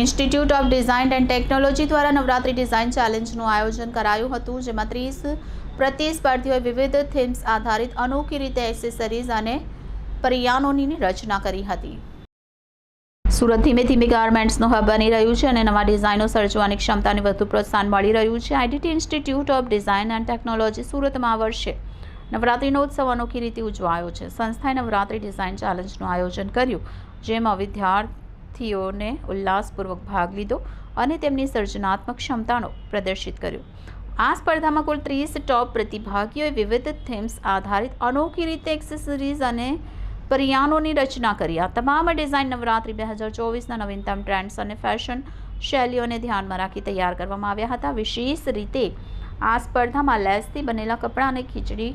institute of design and technology દ્વારા Navratri design ચેલેન્જનું આયોજન કરાયું હતું જેમાં ત્રીસ પ્રતિસ્પર્ધીઓએ વિવિધ થીમ્સ આધારિત અનોખી રીતે એસેસરીઝ અને પરિયાનોની રચના કરી હતી સુરત ધીમે ધીમે ગાર્મેન્ટ્સનું હબ બની રહ્યું છે અને નવા ડિઝાઇનો સર્જવાની ક્ષમતાને વધુ પ્રોત્સાહન મળી રહ્યું છે IDT institute of design and technology સુરતમાં આ વર્ષે નવરાત્રિનો ઉત્સવ અનોખી રીતે ઉજવાયો છે સંસ્થાએ નવરાત્રિ ડિઝાઇન ચેલેન્જનું આયોજન કર્યું જેમાં વિદ્યાર્થી થીઓને ઉલ્લાસપૂર્વક ભાગ લીધો અને તેમની સર્જનાત્મક ક્ષમતાનો પ્રદર્શિત કર્યો આ સ્પર્ધામાં કુલ ત્રીસ ટોપ પ્રતિભાગીઓએ વિવિધ થીમ્સ આધારિત અનોખી રીતે એક્સેસરીઝ અને પરિયાનોની રચના કરી આ તમામ ડિઝાઇન નવરાત્રી બે હજાર ચોવીસના નવીનતમ ટ્રેન્ડ્સ અને ફેશન શૈલીઓને ધ્યાનમાં રાખી તૈયાર કરવામાં આવ્યા હતા વિશેષ રીતે આ સ્પર્ધામાં લેસથી બનેલા કપડાં અને ખીચડી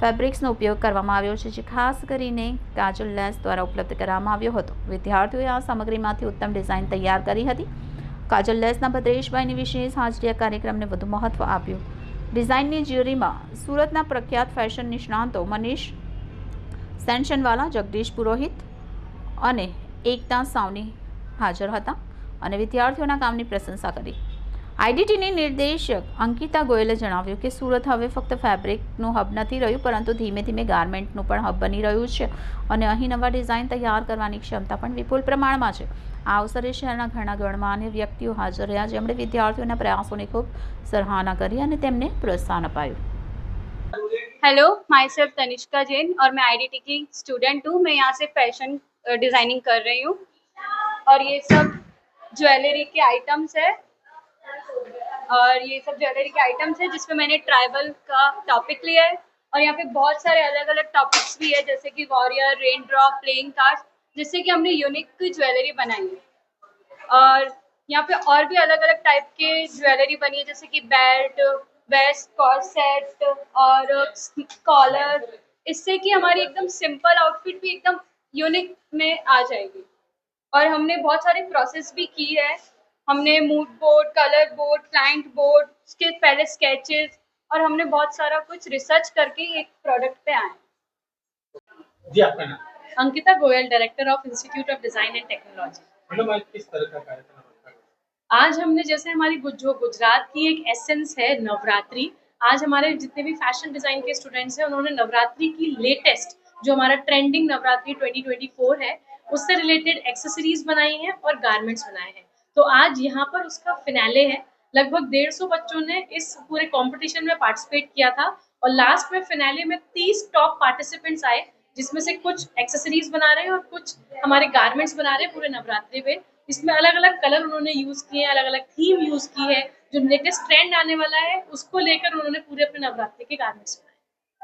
ફેબ્રિક્સનો ઉપયોગ કરવામાં આવ્યો છે જે ખાસ કરીને કાજલ લેસ દ્વારા ઉપલબ્ધ કરવામાં આવ્યો હતો વિદ્યાર્થીઓએ આ સામગ્રીમાંથી ઉત્તમ ડિઝાઇન તૈયાર કરી હતી કાજલ લેસના ભદ્રેશભાઈની વિશેષ હાજરી આ કાર્યક્રમને વધુ મહત્ત્વ આપ્યું ડિઝાઇનની જ્યુરીમાં સુરતના પ્રખ્યાત ફેશન નિષ્ણાંતો મનીષ સેન્શનવાલા જગદીશ પુરોહિત અને એકતા સાવની હાજર હતા અને વિદ્યાર્થીઓના કામની પ્રશંસા કરી आईडीटी ने निर्देशक अंकिता गोयल ने જણાવ્યું કે સુરત હવે ફક્ત ફેબ્રિક નો હબ ન હતી રહ્યો પરંતુ ધીમે ધીમે گارમેન્ટ નો પણ હબ બની રહ્યો છે અને અહી નવા ડિઝાઇન તૈયાર કરવાની ક્ષમતા પણ વિપુલ પ્રમાણમાં છે આ અવસરે શહેરના ઘણા ગણમા અને વ્યક્તિઓ હાજર રહ્યા જેમણે વિદ્યાર્થીઓના પ્રયાસોને ખૂબ સراہના કરી અને તેમને પ્રોત્સાહન આપ્યું hello myself Tanishka Jain ઓર મે આઈડીટી કી સ્ટુડન્ટ હું મે યહાં સે ફેશન ડિઝાઇનિંગ કર રહી હું ઓર યે સબ જ્વેલરી કે આઈટમ્સ હે और ये सब ज्वेलरी के आइटम्स है जिसमें मैंने ट्राइबल का टॉपिक लिया है और यहाँ पे बहुत सारे अलग अलग टॉपिक्स भी है जैसे कि warrior rain drop playing card जिससे कि हमने यूनिक ज्वेलरी बनाई है और यहाँ पे और भी अलग अलग टाइप के ज्वेलरी बनी है जैसे कि बेल्ट वेस्ट कॉर्सेट और कॉलर इससे कि हमारी एकदम सिंपल आउटफिट भी एकदम यूनिक में आ जाएगी और हमने बहुत सारे प्रोसेस भी की है हमने mood board colour board client board उसके पहले स्केचेस और हमने बहुत सारा कुछ रिसर्च करके एक प्रोडक्ट पे आए जी आपका नाम Ankita Goyal director of institute of design and technology किस तरह का कार्यक्रम आज हमने जैसे हमारी जो गुजरात की एक एसेंस है नवरात्रि आज हमारे जितने भी फैशन डिजाइन के स्टूडेंट्स हैं उन्होंने नवरात्रि की लेटेस्ट जो हमारा ट्रेंडिंग नवरात्रि 2024 है उससे रिलेटेड एक्सेसरीज बनाई हैं और गारमेंट्स बनाए हैं तो आज यहाँ पर उसका फिनाले है लगभग डेढ़ सौ बच्चों ने इस पूरे कंपटीशन में पार्टिसिपेट किया था और लास्ट में फिनाले में तीस टॉप पार्टिसिपेंट्स आए जिसमें से कुछ एक्सेसरीज बना रहे हैं और कुछ हमारे गारमेंट्स बना रहे हैं पूरे नवरात्रि पे इसमें अलग अलग कलर उन्होंने यूज किए हैं अलग अलग थीम यूज की है जो लेटेस्ट ट्रेंड आने वाला है उसको लेकर उन्होंने पूरे अपने नवरात्रि के गारमेंट्स